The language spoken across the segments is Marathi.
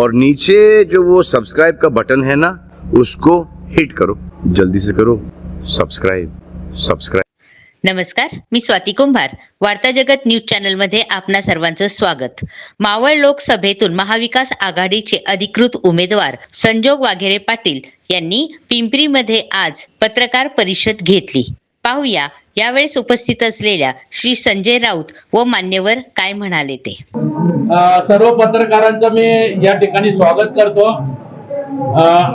और नीचे जो वो सब्सक्राइब का बटन है ना उसको हिट करो। जल्दी से करो। सब्सक्राइब सब्सक्राइब नमस्कार मी स्वाती कुंभार. वार्ता जगत न्यूज चॅनलमध्ये आपणा सर्वांचं स्वागत. मावळ लोकसभेतून महाविकास आघाडीचे अधिकृत उमेदवार संजोग वाघेरे पाटील यांनी पिंपरीमध्ये आज पत्रकार परिषद घेतली. पाहूया यावेळेस उपस्थित असलेल्या श्री संजय राऊत व मान्यवर काय म्हणाले ते? सर्व पत्रकारांचं मी या ठिकाणी स्वागत करतो.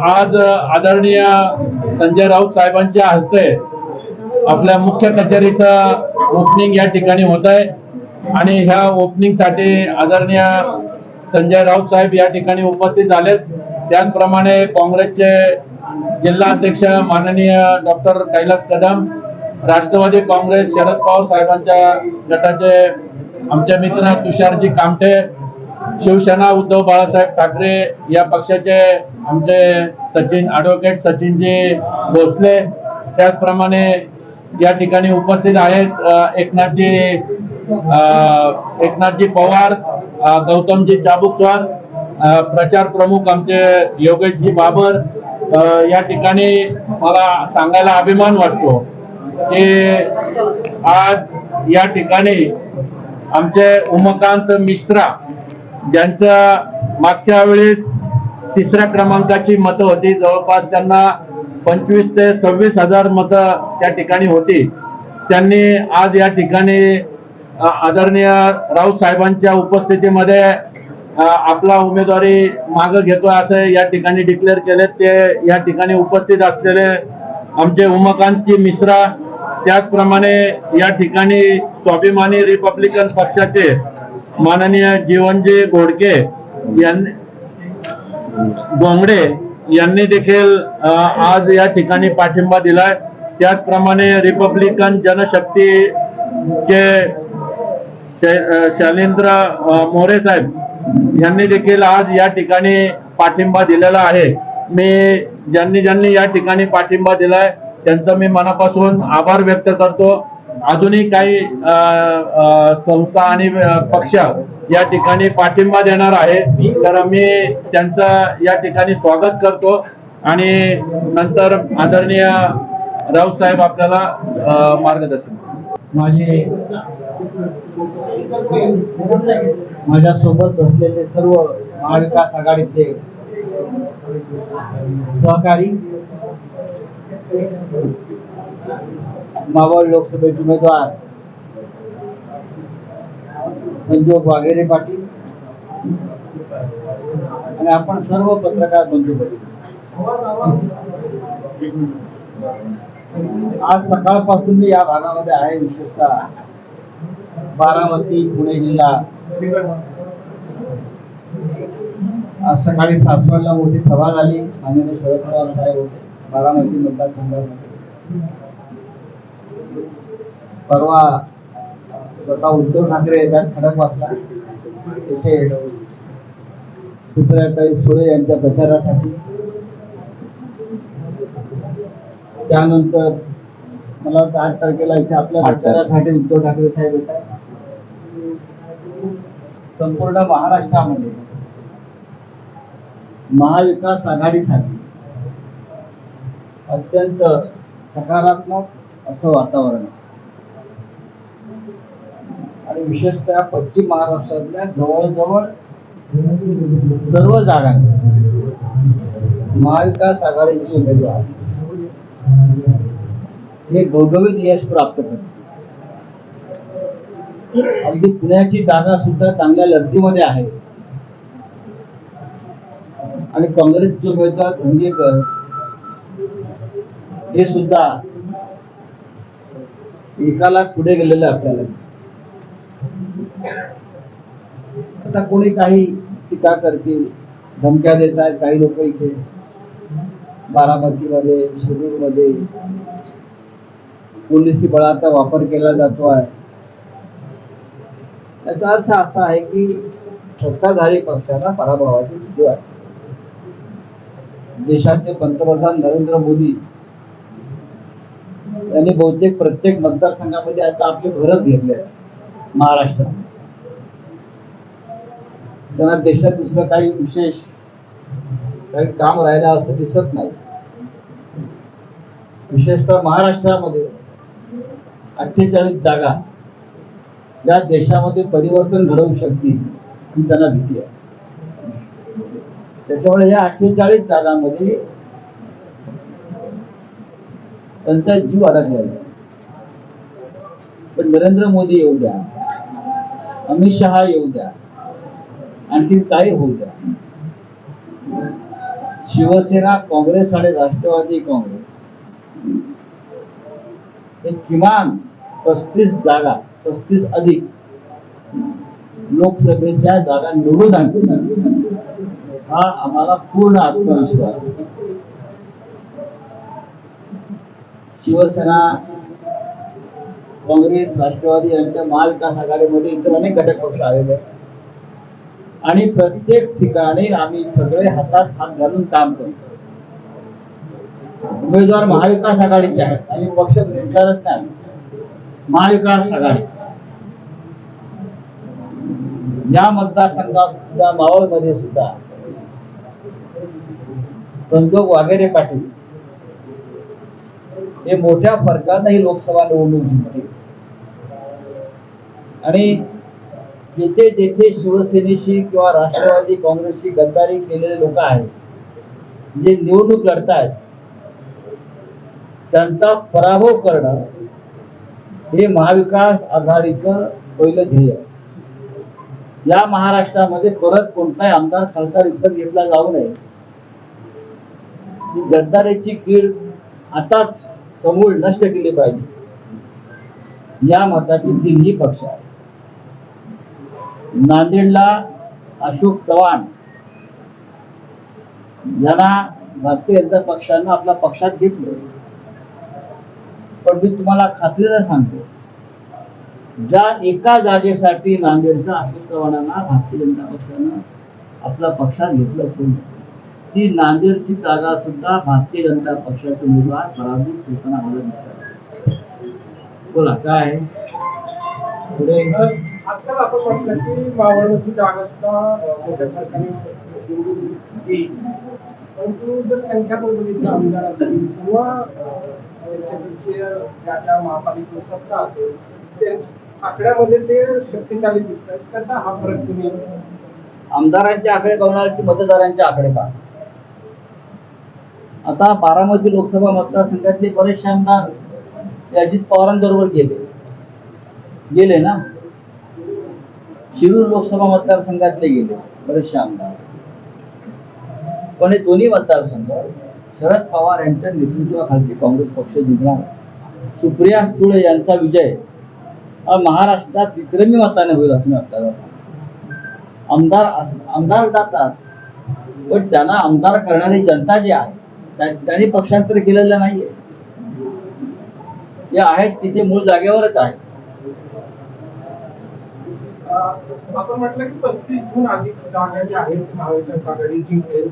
आज आदरणीय संजय राऊत साहेबांच्या हस्ते आपल्या मुख्य कचेरीचं ओपनिंग या ठिकाणी होत आहे. आणि ह्या ओपनिंगसाठी आदरणीय संजय राऊत साहेब या ठिकाणी उपस्थित झालेत. त्याचप्रमाणे काँग्रेसचे जिल्हा अध्यक्ष माननीय डॉक्टर कैलास कदम राष्ट्रवादी काँग्रेस शरद पवार साहेबांच्या गटाचे आमचे मित्र तुषारजी कामठे शिवसेना उद्धव बाळासाहेब ठाकरे या पक्षाचे आमचे सचिन ॲडव्होकेट सचिनजी भोसले. त्याचप्रमाणे या ठिकाणी उपस्थित आहेत एकनाथजी एकनाथजी पवार गौतमजी चाबुकस्वार प्रचार प्रमुख आमचे योगेशजी बाबर. या ठिकाणी मला सांगायला अभिमान वाटतो. की आज या ठिकाणी आमचे उमाकांत मिश्रा ज्यांच्या मागच्या वेळेस तिसऱ्या क्रमांकाची मतं होती जवळपास त्यांना पंचवीस ते सव्वीस हजार मतं त्या ठिकाणी होती. त्यांनी आज या ठिकाणी आदरणीय राऊत साहेबांच्या उपस्थितीमध्ये आपला उमेदवारी मागं घेतोय असं या ठिकाणी डिक्लेअर केले ते या ठिकाणी उपस्थित असलेले आमचे उमाकांतजी मिश्रा त्याचप्रमाणे या ठिकाणी स्वाभिमानी रिपब्लिकन पक्षाचे माननीय जीवनजी घोडके यांनी गोंगडे यांनी देखील आज या ठिकाणी पाठिंबा दिलाय. त्याचप्रमाणे रिपब्लिकन जनशक्तीचे शै- शैलेंद्र मोरे साहेब यांनी देखील आज या ठिकाणी पाठिंबा दिलेला आहे. मी ज्यांनी ज्यांनी या ठिकाणी पाठिंबा दिलाय त्यांचा मी मनापासून आभार व्यक्त करतो. अजूनही काही संस्था आणि पक्ष या ठिकाणी पाठिंबा देणार आहे. तर मी त्यांचं या ठिकाणी स्वागत करतो. आणि नंतर आदरणीय राऊत साहेब आपल्याला मार्गदर्शन माझे माझ्या सोबत बसलेले सर्व महाविकास आघाडीचे सहकारी मावळ लोकसभेचे उमेदवार संजोग वाघेरे पाटील. आणि आपण सर्व पत्रकार बंधू आज सकाळपासून मी या भागामध्ये आहे विशेषतः बारामती पुणे जिल्हा. आज सकाळी सासवडला मोठी सभा झाली माननीय शरद पवार साहेब होते. बारामती मतदारसंघामध्ये परवा स्वतः उद्धव ठाकरे येतात खडकवासला तिथे सुप्रियाताई सुळे यांच्या प्रचारासाठी. त्यानंतर मला वाटतं आठ तारखेला इथे आपल्या प्रचारासाठी उद्धव ठाकरे साहेब येतात. संपूर्ण महाराष्ट्रामध्ये महाविकास आघाडीसाठी अत्यंत सकारात्मक असं वातावरण आणि विशेषतः पश्चिम महाराष्ट्रातल्या जवळजवळ सर्व जागा महाविकास आघाडीचे उमेदवार हे घवघवीत यश प्राप्त करते अगदी पुण्याची जागा सुद्धा चांगल्या लढतीमध्ये आहे. आणि काँग्रेसचे उमेदवार धंगेकर हे सुद्धा एकाला पुढे गेलेले आपल्याला आता कोणी काही टीका करतील धमक्या देत आहेत काही लोक इथे बारामतीमध्ये शिरूरमध्ये. पोलिसी बळाचा वापर केला जातो आहे. याचा अर्थ असा आहे की सत्ताधारी पक्षाला पराभवाची भीती वाटते. देशाचे पंतप्रधान नरेंद्र मोदी यांनी बहुतेक प्रत्येक मतदारसंघामध्ये आता आपले भरत घेतले आहे महाराष्ट्रात त्यांना देशात दुसरं काही विशेष काही काम राहिलं असं दिसत नाही. विशेषतः महाराष्ट्रामध्ये अठ्ठेचाळीस जागा या देशामध्ये परिवर्तन घडवू शकतील ही त्यांना भीती आहे. त्याच्यामुळे या अठ्ठेचाळीस जागांमध्ये त्यांचा जीव अडकलेला पण नरेंद्र मोदी येऊ द्या. अमित शहा येऊ द्या. आणखी काही होऊ द्या. शिवसेना काँग्रेस आणि राष्ट्रवादी काँग्रेस. हे किमान पस्तीस जागा पस्तीस अधिक लोकसभेच्या जागा निवडून आणतील हा आम्हाला पूर्ण आत्मविश्वास आहे. शिवसेना काँग्रेस राष्ट्रवादी यांच्या महाविकास आघाडीमध्ये इतर अनेक घटक पक्ष आलेले आहेत. आणि प्रत्येक ठिकाणी आम्ही सगळे हातात हात घालून काम करतो. उमेदवार महाविकास आघाडीचे आहेत. आम्ही पक्ष निर्धारत नाही. महाविकास आघाडी. या मतदारसंघात सुद्धा मावळमध्ये सुद्धा संजोग वागेरे पाटील हे मोठ्या फरकानं ही लोकसभा निवडणूक जिंकली आणि जिथे जेथे शिवसेनेशी किंवा राष्ट्रवादी काँग्रेसशी गद्दारी केलेले लोक आहेत जे निवडणूक लढतायत त्यांचा पराभव करणं हे महाविकास आघाडीचं पहिलं ध्येय. या महाराष्ट्रामध्ये परत कोणताही आमदार खासदार विकत घेतला जाऊ नये. गद्दारीची कीड आताच समूळ नष्ट केली पाहिजे. या मताची तिन्ही पक्ष आहेत. नांदेडला अशोक चव्हाण यांना भारतीय जनता पक्षानं आपल्या पक्षात घेतलं. पण मी तुम्हाला खात्रीनं सांगतो ज्या एका जागेसाठी नांदेडचा अशोक चव्हाणांना भारतीय जनता पक्षानं आपल्या पक्षात घेतलं होतं ती नांदेडची जागा सुद्धा भारतीय जनता पक्षाचे उमेदवार पराभूत होताना मला दिसतात. बोला काय? पुढे. आजकाल असं म्हटलं की मावळची जागा सुद्धा अं, मोठ्या फरकाने निवडून येईल परंतु जर संख्या पण बघितलं आमदार असतील किंवा अं, त्यांच्याकडचे ज्या ज्या महापालिकेची सत्ता असेल ते आकड्यामध्ये ते शक्तिशाली दिसतात. कसा हा फरक तुम्ही आमदारांचे आकडे बघणार की मतदारांचे आकडे पहा आता बारामती लोकसभा मतदारसंघातले बरेचसे आमदार अजित पवारांबरोबर गेले. गेले ना? शिरूर लोकसभा मतदारसंघातले गेले बरेचसे आमदार. पण हे दोन्ही मतदारसंघ शरद पवार यांच्या नेतृत्वाखालचे काँग्रेस पक्ष जिंकणार. सुप्रिया सुळे यांचा विजय हा महाराष्ट्रात विक्रमी मताने होईल असं मी आपल्याला आमदार आमदार जातात पण त्यांना आमदार करणारी जनता जी आहे त्यांनी पक्षांतर केलेलं नाहीये. जे आहेत तिथे मूळ जागेवरच आहेत. अं, आपण म्हटलं की पस्तीसहून अधिक जागा ज्या आहेत महाविकास आघाडी जिंकेल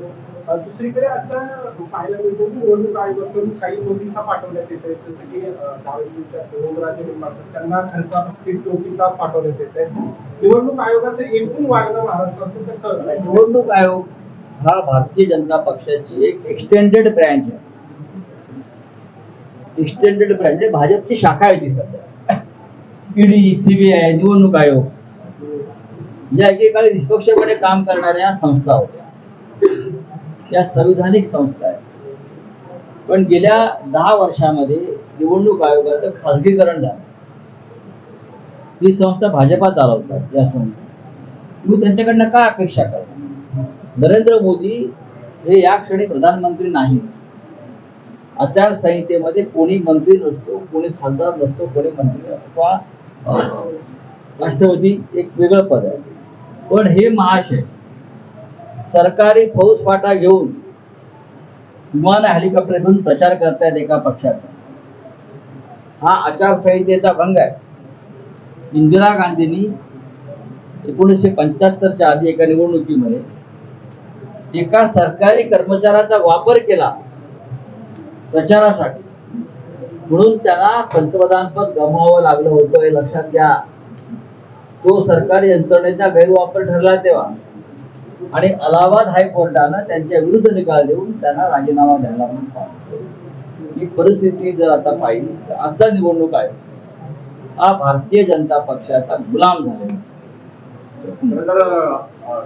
दुसरीकडे असं पाहायला मिळतं की निवडणूक आयोगाकडून काही नोटिसा पाठवण्यात येत आहेत. जसं की दहावीच्या ओमराजे निंबाळकर त्यांना खर्चाबाबतीत नोटिसा पाठवण्यात येत आहेत. निवडणूक आयोगाचं एकूण वागणं महाराष्ट्रातून कसं? निवडणूक आयोग हा भारतीय जनता पक्षाची एक एक्सटेंडेड ब्रँच आहे. एक्सटेंडेड ब्रँच म्हणजे भाजपची शाखा आहे ती सध्या. ईडी सीबीआय निवडणूक आयोग. या एकेकाळी निष्पक्षपणे काम करणाऱ्या संस्था होत्या. या संविधानिक संस्था आहेत. पण गेल्या दहा वर्षामध्ये निवडणूक आयोगाचं खासगीकरण झालं. ही संस्था भाजपा चालवतात या संस्था. तुम्ही त्यांच्याकडनं काय अपेक्षा करता? नरेंद्र मोदी हे या क्षणी प्रधानमंत्री नाही. आचारसंहितेमध्ये कोणी मंत्री नसतो कोणी खासदार नसतो कोणी मंत्री अथवा राष्ट्रपती एक वेगळं पद आहे. पण हे महाशय सरकारी फौज फाटा घेऊन विमान हेलिकॉप्टर घेऊन प्रचार करतायत एका पक्षाचा हा आचारसंहितेचा भंग आहे. इंदिरा गांधींनी एकोणीसशे पंच्याहत्तरच्या आधी एका निवडणुकीमध्ये एका सरकारी कर्मचाऱ्याचा वापर केला प्रचारासाठी. म्हणून त्याला पंतप्रधान पद गमवावं लागलं होतं हे लक्षात घ्या. तो सरकारी यंत्रणेचा गैरवापर ठरला तेव्हा. आणि अलाहाबाद हायकोर्टानं त्यांच्या विरुद्ध निकाल देऊन त्यांना राजीनामा द्यायला म्हणून ही परिस्थिती जर आता पाहिली तर आजचा निवडणूक आहे हा भारतीय जनता पक्षाचा गुलाम झालेला तर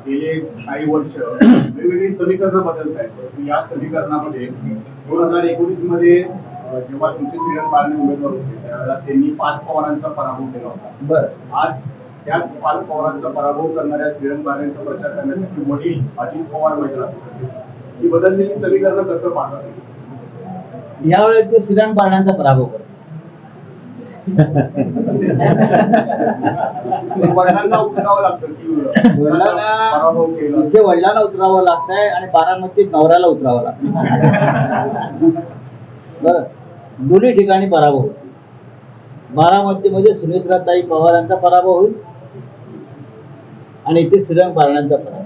गेले काही वर्ष वेगवेगळी समीकरणं बदलत आहेत. या समीकरणामध्ये दोन हजार एकोणीसमध्ये जेव्हा तुमचे श्रीरंग बारणे उमेदवार होते त्यावेळेला त्यांनी पाच पवारांचा पराभव केला होता. बरं. आज त्याच पाच पवारांचा पराभव करणाऱ्या श्रीरंग बारणेंचा प्रचार करण्यासाठी वडील अजित पवार मैदानात. ही बदललेली समीकरणं कसं पाहतात यावेळेस ते श्रीराम बारणांचा पराभव करतो वडिलांना उतरावं लागतं की वडिलांना पराभव केला इथे वडिलांना उतरावं लागतंय आणि बारामतीत नवऱ्याला उतरावं लागतं बरं. दोन्ही ठिकाणी पराभव होतो. बारामतीमध्ये सुनेत्राताई पवारांचा पराभव होईल आणि इथे श्रीरंग बारणांचा पराभव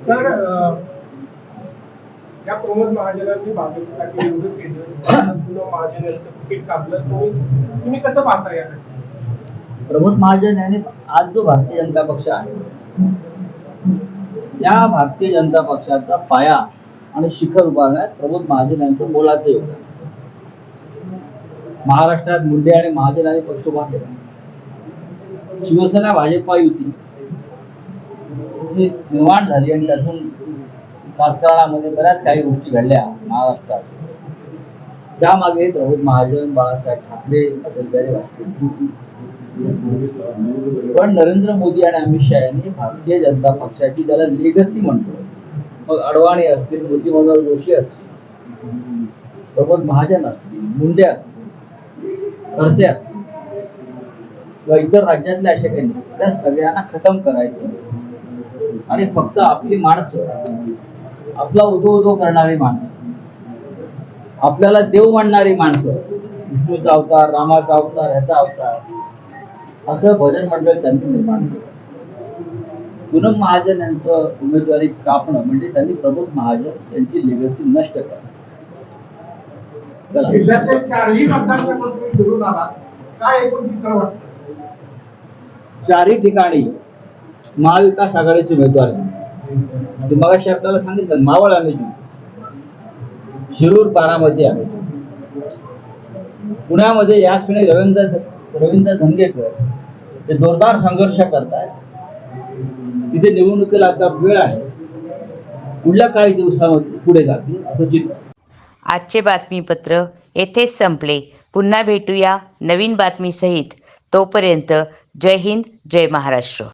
सर अं, या प्रमोद महाजनांनी भाजपसाठी एवढं केलं. पुन्हा महाजन तिकीट कापलं. तुम्ही तुम्ही कसं पाहता या प्रमोद महाजन यांनी आज जो भारतीय जनता पक्ष आहे या भारतीय जनता पक्षाचा पाया आणि शिखर उभारण्यात प्रमोद महाजन यांचं मोलाचं योगदान. महाराष्ट्रात मुंडे आणि महाजन यांनी पक्ष उभा केला. शिवसेना भाजपा युती निर्माण झाली आणि त्यातून राजकारणामध्ये बऱ्याच काही गोष्टी घडल्या महाराष्ट्रात. त्यामागे प्रमोद महाजन बाळासाहेब ठाकरे अटलबिहारी वाजपेयी. पण नरेंद्र मोदी आणि अमित शहा यांनी भारतीय जनता पक्षाची त्याला लेगसी म्हणतो. मग अडवाणी असतील मोती मनोहर जोशी असतील प्रमोद महाजन असतील मुंडे असतील खडसे असतील किंवा इतर राज्यातल्या अशा काही त्या सगळ्यांना खतम करायचं. आणि फक्त आपली माणसं. आपला उदो उदो करणारी माणसं. आपल्याला देव मानणारी माणसं. विष्णूचा अवतार रामाचा अवतार ह्याचा अवतार. असं भजन मंडळ त्यांनी निर्माण केलं. पूनम महाजन यांचं उमेदवारी कापणं म्हणजे त्यांनी प्रमोद महाजन यांची लेगसी नष्ट वाटतं? चारही ठिकाणी महाविकास आघाडीचे उमेदवार म्हणजे ते मगाशी आपल्याला सांगितलं मावळ आम्ही शिरूर पारामध्ये आहे. पुण्यामध्ये या क्षणी रवींद्र रवींद्र धंगेकर ते जोरदार संघर्ष करतात तिथे निवडणुकीला आता वेळ आहे. पुढल्या काही दिवसामध्ये पुढे जातील असं चित्र. आजचे बातमीपत्र येथेच संपले. पुन्हा भेटूया नवीन बातमीसहित. तोपर्यंत जय हिंद जय महाराष्ट्र.